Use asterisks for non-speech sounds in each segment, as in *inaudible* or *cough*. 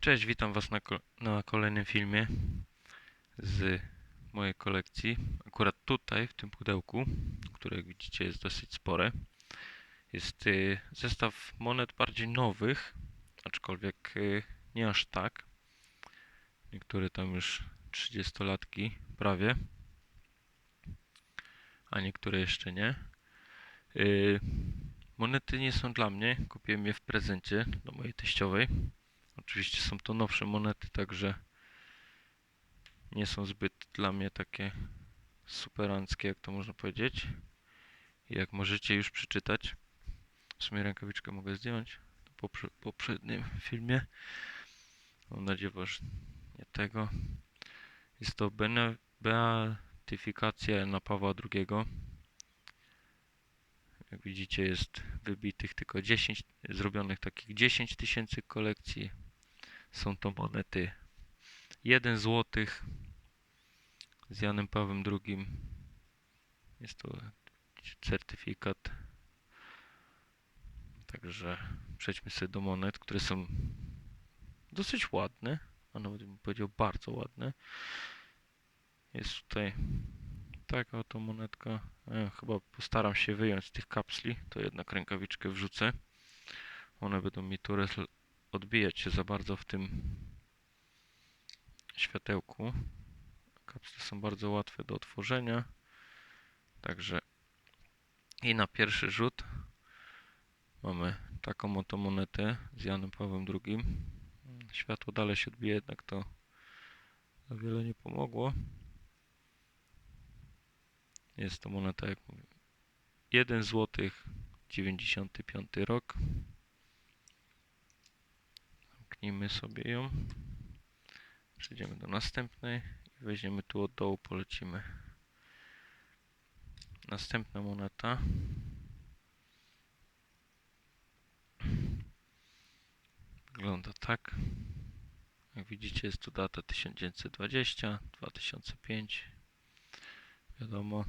Cześć, witam Was na, na kolejnym filmie z mojej kolekcji. Akurat tutaj, w tym pudełku, które jak widzicie jest dosyć spore, jest y, zestaw monet bardziej nowych, aczkolwiek y, nie aż tak. Niektóre tam już 30-latki prawie, a niektóre jeszcze nie. Y, monety nie są dla mnie, kupiłem je w prezencie do mojej teściowej. Oczywiście są to nowsze monety, także nie są zbyt dla mnie takie superanckie, jak to można powiedzieć. Jak możecie już przeczytać, w sumie rękawiczkę mogę zdjąć po poprze- poprzednim filmie. Mam nadzieję, że nie tego. Jest to beatyfikacja Jana Pawła II. Jak widzicie jest wybitych tylko 10, zrobionych takich 10 tysięcy kolekcji. Są to monety 1 złotych z Janem Pawłem II. Jest to certyfikat. Także przejdźmy sobie do monet, które są dosyć ładne, a nawet bym powiedział bardzo ładne. Jest tutaj taka oto monetka. E, chyba postaram się wyjąć z tych kapsli, to jednak rękawiczkę wrzucę. One będą mi tu odbijać się za bardzo w tym światełku. Kapsle są bardzo łatwe do otworzenia. Także i na pierwszy rzut mamy taką oto monetę z Janem Pawłem II. Światło dalej się odbije, jednak to za wiele nie pomogło. Jest to moneta, jak mówię, 1 złotych 95 rok. Zamknijmy sobie ją. Przejdziemy do następnej i weźmiemy tu od dołu, polecimy. Następna moneta. Wygląda tak. Jak widzicie jest tu data 1920, 2005. Wiadomo.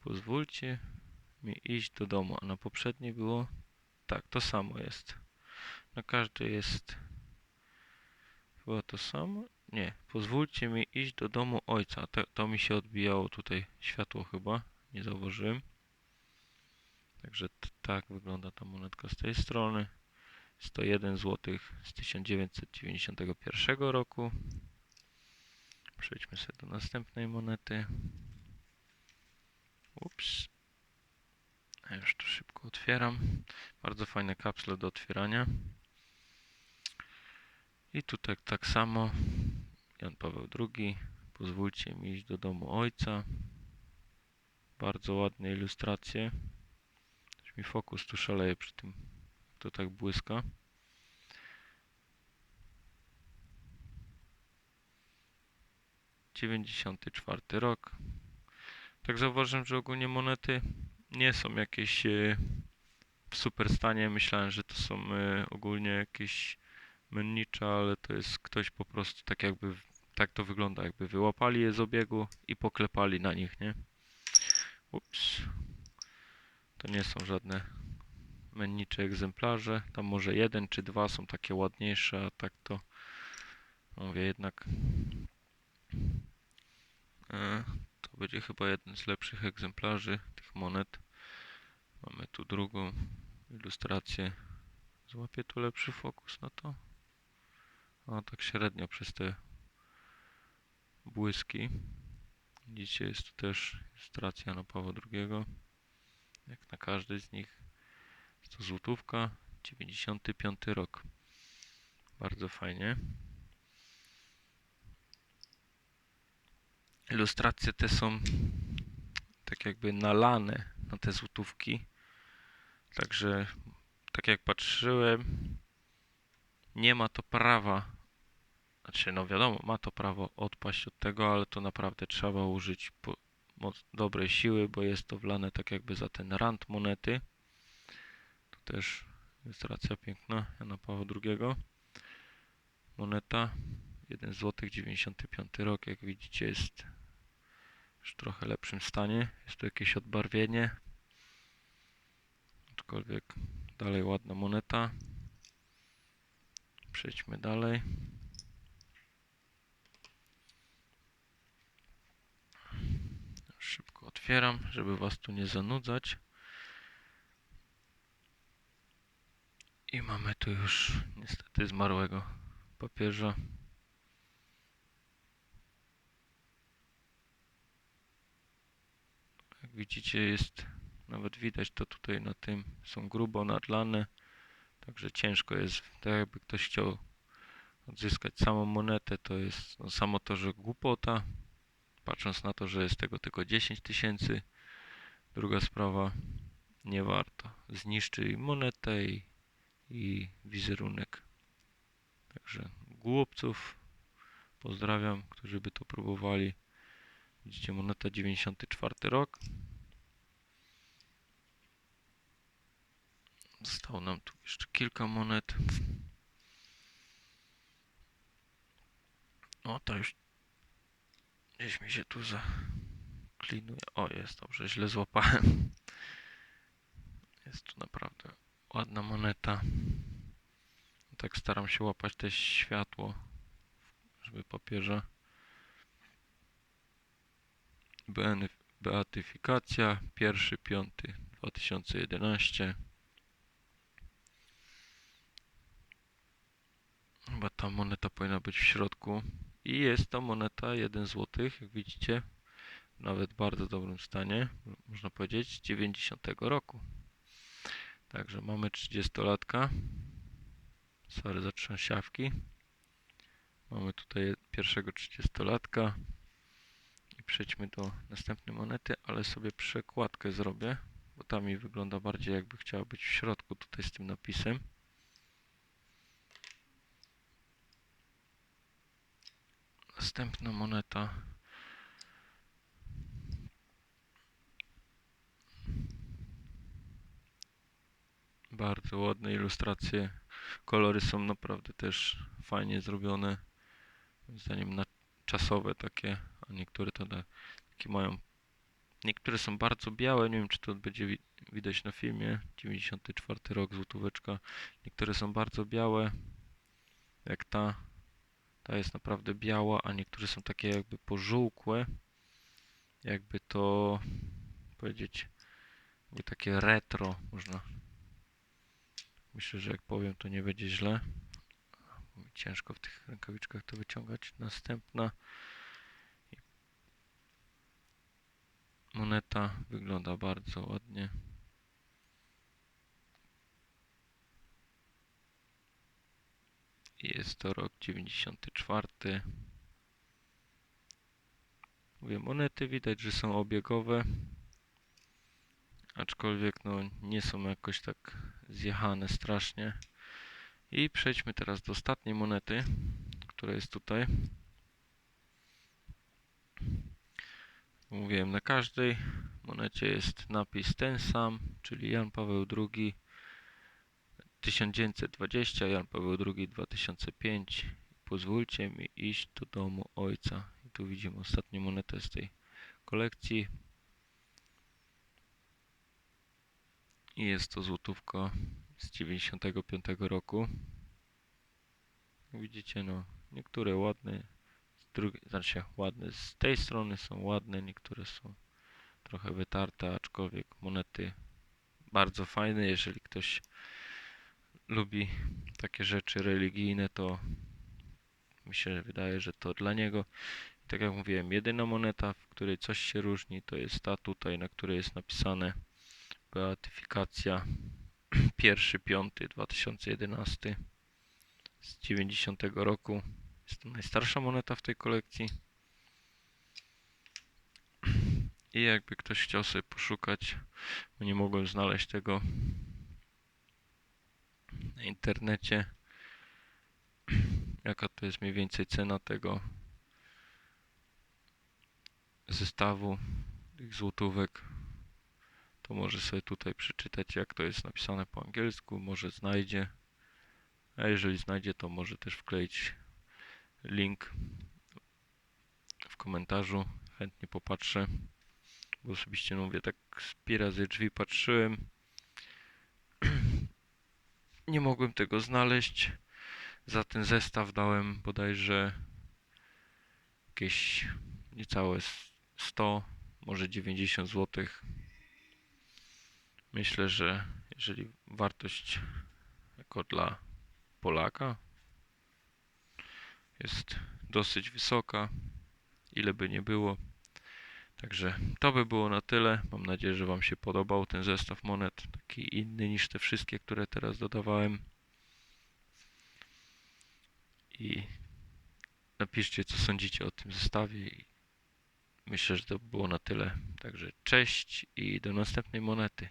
Pozwólcie mi iść do domu, a na poprzedniej było tak, to samo jest. Na każdej jest chyba to samo. Nie, pozwólcie mi iść do domu ojca. To, to mi się odbijało tutaj światło chyba, nie zauważyłem. Także tak wygląda ta monetka z tej strony. 101 zł z 1991 roku. Przejdźmy sobie do następnej monety. Ups. A już to szybko otwieram. Bardzo fajne kapsle do otwierania. I tutaj tak samo. Jan Paweł II. Pozwólcie mi iść do domu ojca. Bardzo ładne ilustracje. Już mi fokus tu szaleje przy tym, to tak błyska. Dziewięćdziesiąty czwarty rok. Tak zauważyłem, że ogólnie monety nie są jakieś e, w super stanie. Myślałem, że to są e, ogólnie jakieś mennicze, ale to jest ktoś po prostu tak jakby, tak to wygląda, jakby wyłapali je z obiegu i poklepali na nich, nie? Ups. To nie są żadne mennicze egzemplarze. Tam może jeden czy dwa są takie ładniejsze, a tak to mówię jednak e, to będzie chyba jeden z lepszych egzemplarzy tych monet. Mamy tu drugą ilustrację. Złapię tu lepszy fokus na to. A tak średnio przez te błyski. Widzicie, jest tu też ilustracja Jana Pawła II. Jak na każdej z nich. Jest to złotówka, 95 rok. Bardzo fajnie. Ilustracje te są tak jakby nalane na te złotówki. Także tak jak patrzyłem, nie ma to prawa, znaczy no wiadomo, ma to prawo odpaść od tego, ale to naprawdę trzeba użyć dobrej siły, bo jest to wlane tak jakby za ten rand monety. Tu też ilustracja piękna Jana Pawła II. Moneta 1 zł 95 rok, jak widzicie jest już w trochę lepszym stanie. Jest tu jakieś odbarwienie. Aczkolwiek dalej ładna moneta. Przejdźmy dalej. Szybko otwieram, żeby Was tu nie zanudzać. I mamy tu już niestety zmarłego papieża. Jak widzicie jest, nawet widać to tutaj na tym, są grubo nadlane. Także ciężko jest, tak jakby ktoś chciał odzyskać samą monetę, to jest no, samo to, że głupota. Patrząc na to, że jest tego tylko 10 tysięcy. Druga sprawa, nie warto. Zniszczy monetę i, i wizerunek. Także głupców pozdrawiam, którzy by to próbowali. Widzicie, moneta 94 rok. Zostało nam tu jeszcze kilka monet. O, to już gdzieś mi się tu zaklinuje. O, jest dobrze, źle złapałem. Jest tu naprawdę ładna moneta. Tak staram się łapać też światło, żeby papieża. Beatyfikacja, pierwszy, piąty, 2011. Chyba ta moneta powinna być w środku. I jest to moneta 1 zł, jak widzicie. W nawet bardzo dobrym stanie, można powiedzieć, z 90 roku. Także mamy 30-latka. Sorry za trzęsiawki. Mamy tutaj pierwszego 30-latka. I przejdźmy do następnej monety, ale sobie przekładkę zrobię, bo ta mi wygląda bardziej jakby chciała być w środku tutaj z tym napisem. Następna moneta. Bardzo ładne ilustracje. Kolory są naprawdę też fajnie zrobione. Moim zdaniem na czasowe takie, a niektóre to takie mają. Niektóre są bardzo białe, nie wiem czy to będzie wi- widać na filmie. 94 rok, złotóweczka. Niektóre są bardzo białe, jak ta. Ta jest naprawdę biała, a niektóre są takie jakby pożółkłe. Jakby to powiedzieć, jakby takie retro można. Myślę, że jak powiem, to nie będzie źle. Ciężko w tych rękawiczkach to wyciągać. Następna moneta wygląda bardzo ładnie. Jest to rok 94. Mówię, monety widać, że są obiegowe. Aczkolwiek no, nie są jakoś tak zjechane strasznie. I przejdźmy teraz do ostatniej monety, która jest tutaj. Mówiłem, na każdej monecie jest napis ten sam, czyli Jan Paweł II 1920, Jan Paweł II 2005. Pozwólcie mi iść do domu ojca. I tu widzimy ostatnią monetę z tej kolekcji. I jest to złotówka z 95 roku. Widzicie, no, niektóre ładne, z drugiej, znaczy ładne z tej strony są ładne, niektóre są trochę wytarte, aczkolwiek monety bardzo fajne. Jeżeli ktoś lubi takie rzeczy religijne, to mi się wydaje, że to dla niego. Tak jak mówiłem, jedyna moneta, w której coś się różni, to jest ta tutaj, na której jest napisane beatyfikacja *clears throat* 1.5.2011 z 90 roku. Jest to najstarsza moneta w tej kolekcji. I jakby ktoś chciał sobie poszukać, nie mogłem znaleźć tego na internecie, *clears throat* jaka to jest mniej więcej cena tego zestawu tych złotówek, to może sobie tutaj przeczytać, jak to jest napisane po angielsku, może znajdzie. A jeżeli znajdzie, to może też wkleić link w komentarzu. Chętnie popatrzę. Bo osobiście no mówię, tak z pi razy drzwi patrzyłem. Nie mogłem tego znaleźć. Za ten zestaw dałem bodajże jakieś niecałe s- 100, może 90 zł. Myślę, że jeżeli wartość jako dla Polaka jest dosyć wysoka, ile by nie było. Także to by było na tyle. Mam nadzieję, że Wam się podobał ten zestaw monet, taki inny niż te wszystkie, które teraz dodawałem. I napiszcie, co sądzicie o tym zestawie. Myślę, że to by było na tyle. Także cześć i do następnej monety.